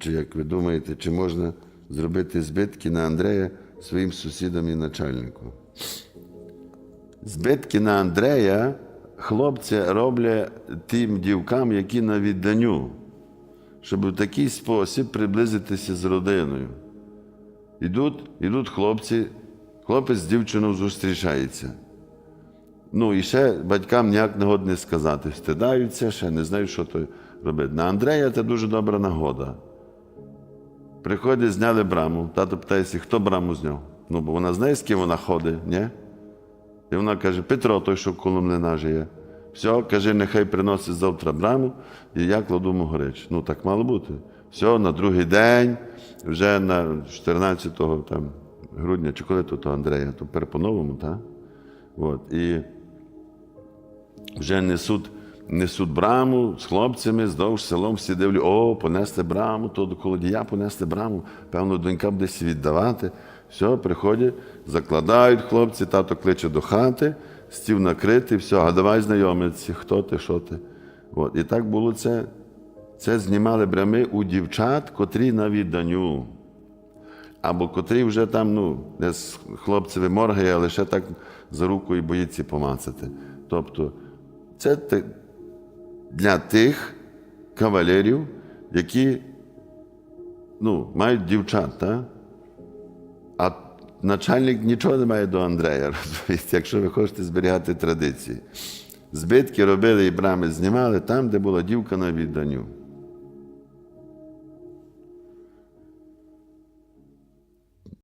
Отже, як ви думаєте, чи можна зробити збитки на Андрея своїм сусідам і начальнику? Збитки на Андрея хлопці роблять тим дівкам, які на відданню, щоб у такий спосіб приблизитися з родиною. Ідуть, ідуть хлопці, хлопець з дівчиною зустрічається. Ну і ще батькам ніяк не годне сказати. Стидаються, ще не знають, що то робити. На Андрея це дуже добра нагода. Приходять, зняли браму. Тато питається, хто браму зняв? Ну, бо вона знає, з ким вона ходить, ні? І вона каже: Петро, той, що коло млина живе. Все, каже, нехай приносить завтра браму, і я кладу могорич. Ну, так мало бути. Все, на другий день, вже на 14 там, грудня, чи коли то Андрея, тепер по-новому, так? От, і вже несуть, несуть браму з хлопцями, здовж селом всі дивлять, о, понесли браму, то до колодія понесли браму, певно, донька буде всі віддавати. Все, приходять, закладають хлопці, тато кличе до хати, стіл накритий, все, а давай знайомитися, хто ти, що ти. От. І так було це. Це знімали брами у дівчат, котрі на відданню. Або котрий вже там, ну, десь хлопцеві моргає, але ще так за руку і боїться помацати. Тобто, це для тих кавалерів, які ну, мають дівчат, та? а начальник нічого не має до Андрея, розумієте, якщо ви хочете зберігати традиції. Збитки робили і брами знімали там, де була дівка на відданню.